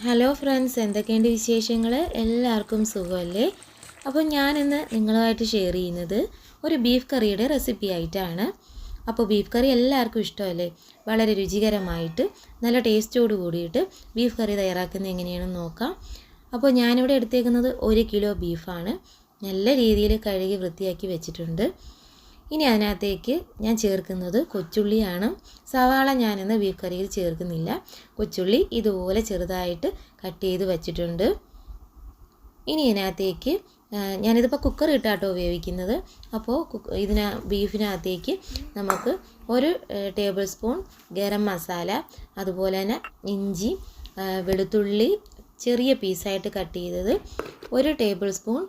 Hello friends എന്തൊക്കെയുണ്ട് വിശേഷങ്ങൾ എല്ലാവർക്കും സുഖമല്ലേ? അപ്പോൾ ഞാനിന്ന് നിങ്ങളുമായിട്ട് ഷെയർ ചെയ്യുന്നത് ഒരു ബീഫ് കറിയുടെ റെസിപ്പി ആയിട്ടാണ്. അപ്പോൾ ബീഫ് കറി എല്ലാവർക്കും ഇഷ്ടമല്ലേ? വളരെ രുചികരമായിട്ട് നല്ല ടേസ്റ്റോട് കൂടിയിട്ട് ബീഫ് കറി തയ്യാറാക്കുന്നത് എങ്ങനെയാണെന്ന് നോക്കാം. അപ്പോൾ ഞാനിവിടെ എടുത്തേക്കുന്നത് ഒരു കിലോ ബീഫാണ് നല്ല രീതിയിൽ കഴുകി വൃത്തിയാക്കി വെച്ചിട്ടുണ്ട്. ഇനി അതിനകത്തേക്ക് ഞാൻ ചേർക്കുന്നത് കൊച്ചുള്ളിയാണ്. സവാള ഞാനിന്ന് ബീഫ് കറിയിൽ ചേർക്കുന്നില്ല. കൊച്ചുള്ളി ഇതുപോലെ ചെറുതായിട്ട് കട്ട് ചെയ്ത് വച്ചിട്ടുണ്ട്. ഇനി ഇതിനകത്തേക്ക് ആ, ഞാനിതിപ്പോൾ കുക്കർ ഇട്ടാട്ടോ ഉപയോഗിക്കുന്നത്. അപ്പോൾ ഇതിന ബീഫിനകത്തേക്ക് നമുക്ക് ഒരു ടേബിൾ സ്പൂൺ ഗരം മസാല അതുപോലെ തന്നെ ഇഞ്ചി വെളുത്തുള്ളി ചെറിയ പീസായിട്ട് കട്ട് ചെയ്തത് ഒരു ടേബിൾ സ്പൂൺ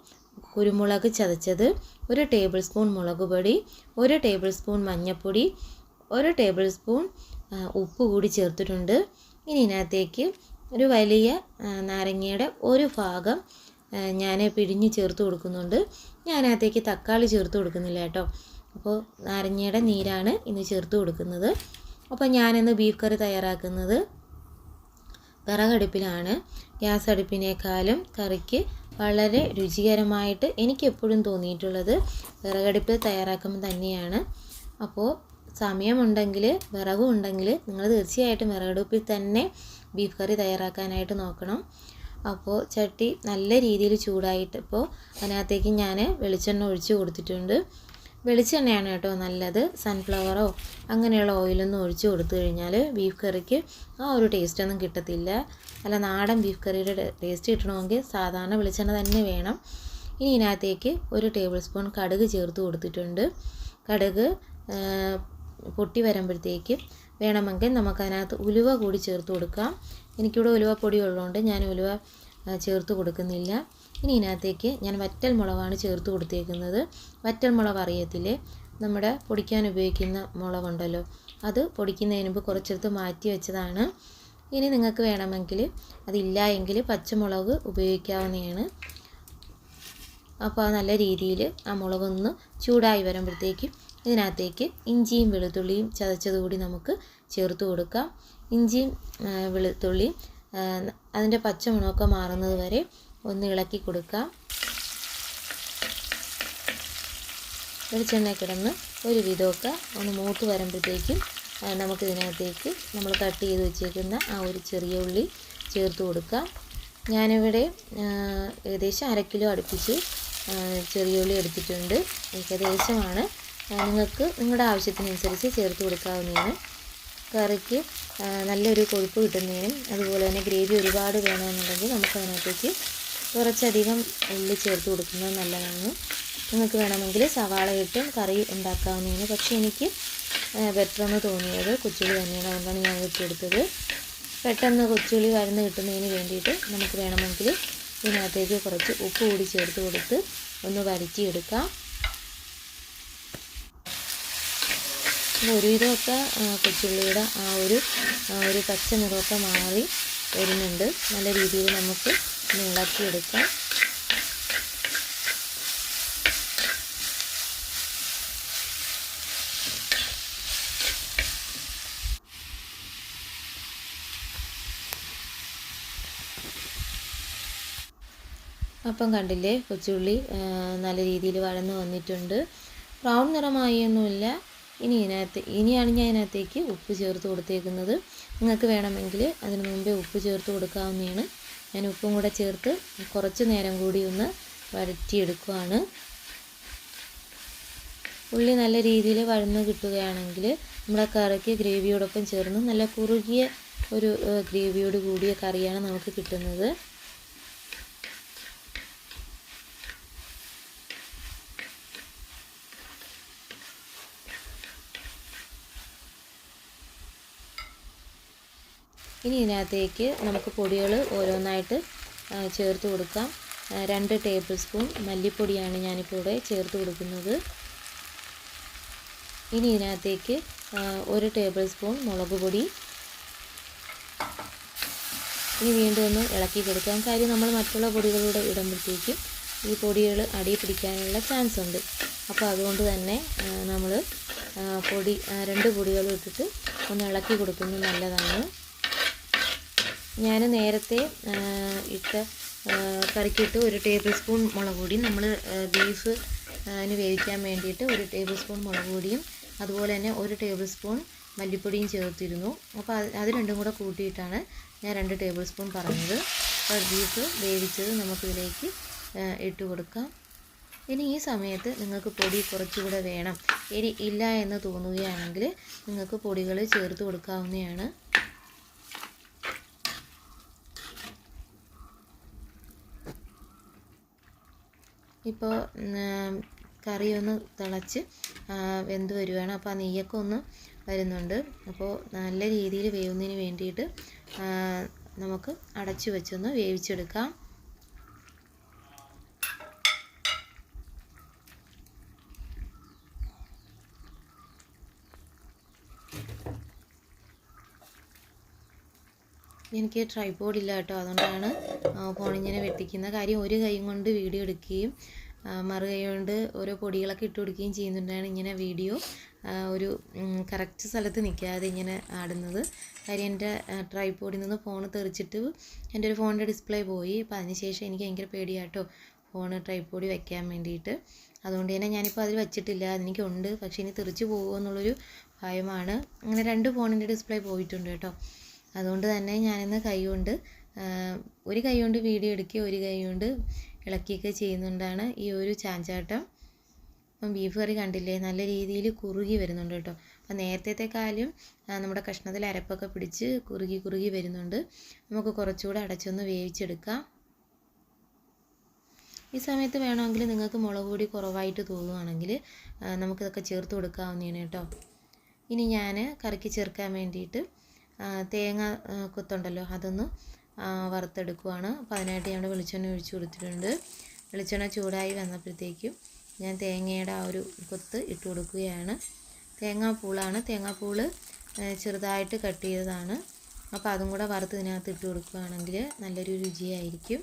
കുരുമുളക് ചതച്ചത് ഒരു ടേബിൾ സ്പൂൺ മുളക് പൊടി ഒരു ടേബിൾ സ്പൂൺ മഞ്ഞൾപ്പൊടി ഒരു ടേബിൾ സ്പൂൺ ഉപ്പ് കൂടി ചേർത്തിട്ടുണ്ട്. ഇനി ഇതിനകത്തേക്ക് ഒരു വലിയ നാരങ്ങയുടെ ഒരു ഭാഗം ഞാൻ പിഴിഞ്ഞ് ചേർത്ത് കൊടുക്കുന്നുണ്ട്. ഞാൻ അതിനകത്തേക്ക് തക്കാളി ചേർത്ത് കൊടുക്കുന്നില്ല കേട്ടോ. അപ്പോൾ നാരങ്ങയുടെ നീരാണ് ഇന്ന് ചേർത്ത് കൊടുക്കുന്നത്. അപ്പോൾ ഞാനിന്ന് ബീഫ് കറി തയ്യാറാക്കുന്നത് വിറകടുപ്പിലാണ്. ഗ്യാസ് അടുപ്പിനേക്കാളും കറിക്ക് വളരെ രുചികരമായിട്ട് എനിക്കെപ്പോഴും തോന്നിയിട്ടുള്ളത് വിറകടുപ്പിൽ തയ്യാറാക്കുമ്പോൾ തന്നെയാണ്. അപ്പോൾ സമയമുണ്ടെങ്കിൽ വിറകും ഉണ്ടെങ്കിൽ നിങ്ങൾ തീർച്ചയായിട്ടും വിറകടുപ്പിൽ തന്നെ ബീഫ് കറി തയ്യാറാക്കാനായിട്ട് നോക്കണം. അപ്പോൾ ചട്ടി നല്ല രീതിയിൽ ചൂടായിട്ട് ഇപ്പോൾ അതിനകത്തേക്ക് ഞാൻ വെളിച്ചെണ്ണ ഒഴിച്ച് കൊടുത്തിട്ടുണ്ട്. വെളിച്ചെണ്ണയാണ് കേട്ടോ നല്ലത്. സൺഫ്ലവറോ അങ്ങനെയുള്ള ഓയിലൊന്നും ഒഴിച്ച് കൊടുത്തു കഴിഞ്ഞാൽ ബീഫ് കറിക്ക് ആ ഒരു ടേസ്റ്റൊന്നും കിട്ടത്തില്ല. അല്ല നാടൻ ബീഫ് കറിയുടെ ടേസ്റ്റ് കിട്ടണമെങ്കിൽ സാധാരണ വെളിച്ചെണ്ണ തന്നെ വേണം. ഇനി ഇതിനകത്തേക്ക് ഒരു ടേബിൾ സ്പൂൺ കടുക് ചേർത്ത് കൊടുത്തിട്ടുണ്ട്. കടുക് പൊട്ടി വരുമ്പോഴത്തേക്ക് വേണമെങ്കിൽ നമുക്കതിനകത്ത് ഉലുവ കൂടി ചേർത്ത് കൊടുക്കാം. എനിക്കിവിടെ ഉലുവപ്പൊടി ഉള്ളതുകൊണ്ട് ഞാൻ ഉലുവ ചേർത്ത് കൊടുക്കുന്നില്ല. ഇനി ഇതിനകത്തേക്ക് ഞാൻ വറ്റൽ മുളകാണ് ചേർത്ത് കൊടുത്തേക്കുന്നത്. വറ്റൽ മുളക് അറിയത്തില്ലേ? നമ്മുടെ പൊടിക്കാൻ ഉപയോഗിക്കുന്ന മുളകുണ്ടല്ലോ. അത് പൊടിക്കുന്നതിന് മുമ്പ് കുറച്ചെടുത്ത് മാറ്റി വെച്ചതാണ്. ഇനി നിങ്ങൾക്ക് വേണമെങ്കിൽ അതില്ല എങ്കിൽ പച്ചമുളക് ഉപയോഗിക്കാവുന്നതാണ്. അപ്പോൾ നല്ല രീതിയിൽ ആ മുളകൊന്ന് ചൂടായി വരുമ്പോഴത്തേക്കും ഇതിനകത്തേക്ക് ഇഞ്ചിയും വെളുത്തുള്ളിയും ചതച്ചതുകൂടി നമുക്ക് ചേർത്ത് കൊടുക്കാം. ഇഞ്ചിയും വെളുത്തുള്ളിയും അതിന്റെ പച്ചമുണമൊക്കെ മാറുന്നത് വരെ ഒന്ന് ഇളക്കി കൊടുക്കാം വെളിച്ചെണ്ണ കിടന്ന് ഒരു വിധമൊക്കെ ഒന്ന് മൂത്ത് വരുമ്പോഴത്തേക്കും നമുക്ക് നമുക്കിതിനകത്തേക്ക് നമ്മൾ കട്ട് ചെയ്ത് വെച്ചേക്കുന്ന ആ ഒരു ചെറിയ ഉള്ളി ചേർത്ത് കൊടുക്കാം ഞാനിവിടെ ഏകദേശം അര കിലോ അടുപ്പിച്ച് ചെറിയ ഉള്ളി എടുത്തിട്ടുണ്ട്. ഏകദേശമാണ്. നിങ്ങൾക്ക് നിങ്ങളുടെ ആവശ്യത്തിനനുസരിച്ച് ചേർത്ത് കൊടുക്കാവുന്നതാണ്. കറിക്ക് നല്ലൊരു കൊഴുപ്പ് കിട്ടുന്നതിനും അതുപോലെ തന്നെ ഗ്രേവി ഒരുപാട് വേണമെന്നുണ്ടെങ്കിൽ നമുക്ക് അതിനകത്തേക്ക് കുറച്ചധികം ഉള്ളി ചേർത്ത് കൊടുക്കുന്നത് നല്ലതാണ്. നിങ്ങൾക്ക് വേണമെങ്കിൽ സവാള ഇട്ടും കറി ഉണ്ടാക്കാവുന്നതാണ്. പക്ഷേ എനിക്ക് ബെറ്റർ എന്ന് തോന്നിയത് കൊച്ചുള്ളി തന്നെയാണ്. അതുകൊണ്ടാണ് ഞാൻ വെട്ടിയെടുത്തത് പെട്ടെന്ന് കൊച്ചുള്ളി വരുന്ന കിട്ടുന്നതിന് വേണ്ടിയിട്ട് നമുക്ക് വേണമെങ്കിൽ ഇതിനകത്തേക്ക് കുറച്ച് ഉപ്പ് കൂടി ചേർത്ത് കൊടുത്ത് ഒന്ന് വരറ്റിയെടുക്കാം. അപ്പോൾ ഒരുവിധമൊക്കെ കൊച്ചുള്ളിയുടെ ആ ഒരു ഒരു പച്ച നിറമൊക്കെ മാറി വരുന്നുണ്ട്. നല്ല രീതിയിൽ നമുക്ക് ഇളക്കിയെടുക്കാം. അപ്പം കണ്ടില്ലേ കൊച്ചുള്ളി നല്ല രീതിയിൽ വഴന്ന് വന്നിട്ടുണ്ട്. ബ്രൗൺ നിറമായൊന്നുമില്ല ഇനി ഇതിനകത്ത് ഇനിയാണ് ഞാൻ ഇതിനകത്തേക്ക് ഉപ്പ് ചേർത്ത് കൊടുത്തേക്കുന്നത്. നിങ്ങൾക്ക് വേണമെങ്കിൽ അതിന് മുമ്പേ ഉപ്പ് ചേർത്ത് കൊടുക്കാവുന്നതാണ്. ഞാൻ ഉപ്പും കൂടെ ചേർത്ത് കുറച്ച് നേരം കൂടി ഒന്ന് വഴറ്റിയെടുക്കുകയാണ് ഉള്ളി നല്ല രീതിയിൽ വഴന്ന് കിട്ടുകയാണെങ്കിൽ നമ്മുടെ കറിക്ക് ഗ്രേവിയോടൊപ്പം ചേർന്ന് നല്ല കുറുകിയ ഒരു ഗ്രേവിയോട് കൂടിയ കറിയാണ് നമുക്ക് കിട്ടുന്നത്. ഇനി ഇതിനകത്തേക്ക് നമുക്ക് പൊടികൾ ഓരോന്നായിട്ട് ചേർത്ത് കൊടുക്കാം. രണ്ട് ടേബിൾ സ്പൂൺ മല്ലിപ്പൊടിയാണ് ഞാനിപ്പോൾ ഇവിടെ ചേർത്ത് കൊടുക്കുന്നത്. ഇനി ഇതിനകത്തേക്ക് ഒരു ടേബിൾ സ്പൂൺ മുളക് പൊടി. ഇനി വീണ്ടും ഒന്ന് ഇളക്കി കൊടുക്കാം. കാര്യം നമ്മൾ മറ്റുള്ള പൊടികളൂടെ ഇടുമ്പോഴത്തേക്കും ഈ പൊടികൾ അടി പിടിക്കാനുള്ള ചാൻസ് ഉണ്ട്. അപ്പോൾ അതുകൊണ്ട് തന്നെ നമ്മൾ പൊടി രണ്ട് പൊടികളും ഇട്ടിട്ട് ഒന്ന് ഇളക്കി കൊടുക്കുന്നത് നല്ലതാണ്. ഞാൻ നേരത്തെ ഇട്ട് കറിക്കിട്ട് ഒരു ടേബിൾ സ്പൂൺ മുളക് പൊടി നമ്മൾ ബീഫ് അതിന് വേവിക്കാൻ വേണ്ടിയിട്ട് ഒരു ടേബിൾ സ്പൂൺ മുളക് പൊടിയും അതുപോലെ തന്നെ ഒരു ടേബിൾ സ്പൂൺ മല്ലിപ്പൊടിയും ചേർത്തിരുന്നു. അപ്പോൾ അത് രണ്ടും കൂടെ കൂട്ടിയിട്ടാണ് ഞാൻ രണ്ട് ടേബിൾ സ്പൂൺ പറഞ്ഞത്. അപ്പോൾ ബീഫ് വേവിച്ചത് നമുക്കിതിലേക്ക് ഇട്ട് കൊടുക്കാം. ഇനി ഈ സമയത്ത് നിങ്ങൾക്ക് പൊടി കുറച്ചുകൂടെ വേണം. എരി ഇല്ല എന്ന് തോന്നുകയാണെങ്കിൽ നിങ്ങൾക്ക് പൊടികൾ ചേർത്ത് കൊടുക്കാവുന്നതാണ്. ഇപ്പോൾ കറി ഒന്ന് തിളച്ച് വെന്ത് വരുവാണ്. അപ്പോൾ ആ നെയ്യൊക്കെ ഒന്ന് വരുന്നുണ്ട്. അപ്പോൾ നല്ല രീതിയിൽ വേവുന്നതിന് വേണ്ടിയിട്ട് നമുക്ക് അടച്ചു വെച്ചൊന്ന് വേവിച്ചെടുക്കാം. എനിക്ക് ട്രൈപോഡ് ഇല്ല കേട്ടോ. അതുകൊണ്ടാണ് ഫോണിങ്ങനെ വെട്ടിക്കുന്ന കാര്യം ഒരു കൈ കൊണ്ട് വീഡിയോ എടുക്കുകയും മറു കൈ കൊണ്ട് ഓരോ പൊടികളൊക്കെ ഇട്ട് കൊടുക്കുകയും ചെയ്യുന്നുണ്ടാണ് ഇങ്ങനെ വീഡിയോ. ഒരു കറക്റ്റ് സ്ഥലത്ത് നിൽക്കാതെ ഇങ്ങനെ ആടുന്നത്. കാര്യം എന്റെ ട്രൈപോഡിൽ നിന്ന് ഫോൺ തെറിച്ചിട്ട് എന്റെ ഒരു ഫോണിന്റെ ഡിസ്പ്ലേ പോയി. അപ്പോൾ അതിനുശേഷം എനിക്ക് ഭയങ്കര പേടിയാട്ടോ ഫോൺ ട്രൈപോഡി വെക്കാൻ വേണ്ടിയിട്ട്. അതുകൊണ്ട് തന്നെ ഞാനിപ്പോൾ അതിൽ വെച്ചിട്ടില്ല. അതെനിക്കുണ്ട്. പക്ഷേ ഇനി തെറിച്ച് പോകുമോ എന്നുള്ളൊരു ഭയമാണ്. അങ്ങനെ രണ്ട് ഫോണിന്റെ ഡിസ്പ്ലേ പോയിട്ടുണ്ട് കേട്ടോ. അതുകൊണ്ട് തന്നെ ഞാനിന്ന് കൈകൊണ്ട് ഒരു കൈ കൊണ്ട് വീഡിയോ എടുക്കുകയും ഒരു കൈ കൊണ്ട് ഇളക്കിയൊക്കെ ചെയ്യുന്നുണ്ടാണ് ഈ ഒരു ചാഞ്ചാട്ടം. അപ്പം ബീഫ് കറി കണ്ടില്ലേ? നല്ല രീതിയിൽ കുറുകി വരുന്നുണ്ട് കേട്ടോ. അപ്പം നേരത്തേക്കാലും നമ്മുടെ കഷ്ണത്തിൽ അരപ്പൊക്കെ പിടിച്ച് കുറുകി കുറുകി വരുന്നുണ്ട്. നമുക്ക് കുറച്ചുകൂടെ അടച്ചൊന്ന് വേവിച്ചെടുക്കാം. ഈ സമയത്ത് വേണമെങ്കിൽ നിങ്ങൾക്ക് മുളക് പൊടി കുറവായിട്ട് തോന്നുകയാണെങ്കിൽ നമുക്കിതൊക്കെ ചേർത്ത് കൊടുക്കാവുന്നതാണ് കേട്ടോ. ഇനി ഞാൻ കറിക്ക് ചേർക്കാൻ വേണ്ടിയിട്ട് തേങ്ങ കൊത്തുണ്ടല്ലോ അതൊന്ന് വറുത്തെടുക്കുവാണ്. അപ്പോൾ അതിനായിട്ട് ഞങ്ങൾ വെളിച്ചെണ്ണ ഒഴിച്ച് കൊടുത്തിട്ടുണ്ട്. വെളിച്ചെണ്ണ ചൂടായി വന്നപ്പോഴത്തേക്കും ഞാൻ തേങ്ങയുടെ ആ ഒരു കൊത്ത് ഇട്ട് കൊടുക്കുകയാണ്. തേങ്ങാപ്പൂളാണ് തേങ്ങാപ്പൂൾ ചെറുതായിട്ട് കട്ട് ചെയ്തതാണ്. അപ്പോൾ അതും കൂടെ വറുത്ത് ഇതിനകത്ത് ഇട്ട് കൊടുക്കുകയാണെങ്കിൽ നല്ലൊരു രുചിയായിരിക്കും.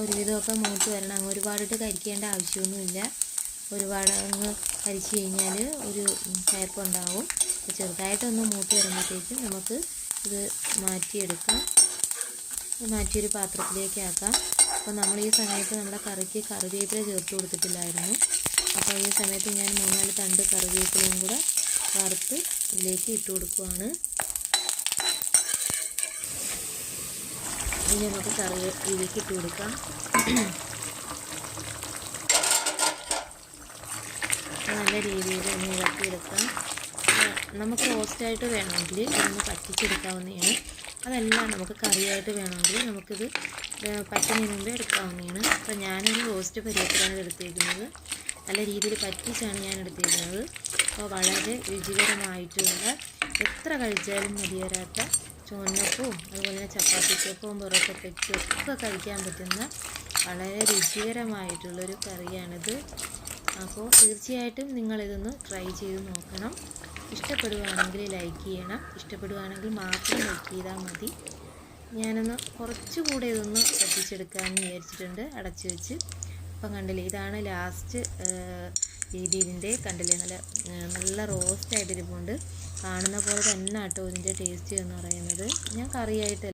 ഒരുവിധമൊക്കെ മൂത്ത് വരണം. ഒരുപാടിട്ട് കരിക്കേണ്ട ആവശ്യമൊന്നുമില്ല. ഒരുപാട് അങ്ങ് അരിച്ചു കഴിഞ്ഞാൽ ഒരു കയപ്പുണ്ടാവും അപ്പോൾ ചെറുതായിട്ടൊന്ന് മൂത്ത് വരുമ്പോഴത്തേക്കും നമുക്ക് ഇത് മാറ്റിയെടുക്കാം. മാറ്റിയൊരു പാത്രത്തിലേക്ക് ആക്കാം. അപ്പോൾ നമ്മൾ ഈ സമയത്ത് നമ്മുടെ കറിക്ക് കറിവേപ്പില ചേർത്ത് കൊടുത്തിട്ടില്ലായിരുന്നു. അപ്പോൾ ഈ സമയത്ത് ഞാൻ മൂന്നാൽ തണ്ട് കറിവേപ്പിലയും കൂടെ വറുത്ത് ഇതിലേക്ക് ഇട്ട് കൊടുക്കുവാണ്. ഇനി നമുക്ക് കറി ഇതിലേക്ക് ഇട്ട് കൊടുക്കാം. നല്ല രീതിയിൽ ഒന്ന് ഇളക്കിയെടുക്കാം. നമുക്ക് റോസ്റ്റായിട്ട് വേണമെങ്കിൽ ഇതൊന്ന് പറ്റിച്ചെടുക്കാവുന്നതാണ്. അതല്ല നമുക്ക് കറിയായിട്ട് വേണമെങ്കിൽ നമുക്കിത് പറ്റുന്നതിന് മുമ്പേ എടുക്കാവുന്നതാണ്. അപ്പോൾ ഞാനൊരു റോസ്റ്റ് പരുവത്തിലാണ് എടുത്തിരിക്കുന്നത് നല്ല രീതിയിൽ പറ്റിച്ചാണ് ഞാൻ എടുത്തേക്കുന്നത്. അപ്പോൾ വളരെ രുചികരമായിട്ടുള്ള എത്ര കഴിച്ചാലും മതിയരാത്ത ചുവന്നപ്പവും അതുപോലെ തന്നെ ചപ്പാത്തിക്കപ്പവും പൊറോട്ടയ്ക്കും ഒക്കെ കഴിക്കാൻ പറ്റുന്ന വളരെ രുചികരമായിട്ടുള്ളൊരു കറിയാണിത്. അപ്പോൾ തീർച്ചയായിട്ടും നിങ്ങളിതൊന്ന് ട്രൈ ചെയ്ത് നോക്കണം. ഇഷ്ടപ്പെടുകയാണെങ്കിൽ ലൈക്ക് ചെയ്യണം. ഇഷ്ടപ്പെടുകയാണെങ്കിൽ മാത്രം ലൈക്ക് ചെയ്താൽ മതി. ഞാനൊന്ന് കുറച്ചുകൂടെ ഇതൊന്ന് പറ്റിച്ചെടുക്കാമെന്ന് വിചാരിച്ചിട്ടുണ്ട് അടച്ചു വെച്ച്. അപ്പം കണ്ടില്ലേ ഇതാണ് ലാസ്റ്റ് രീതി ഇതിന്റെ കണ്ടില്ലേ നല്ല നല്ല റോസ്റ്റ് ആയിട്ടിരിപ്പുണ്ട്. കാണുന്ന പോലെ തന്നെ കേട്ടോ ഇതിന്റെ ടേസ്റ്റ് എന്ന് പറയുന്നത്. ഞാൻ കറിയായിട്ട്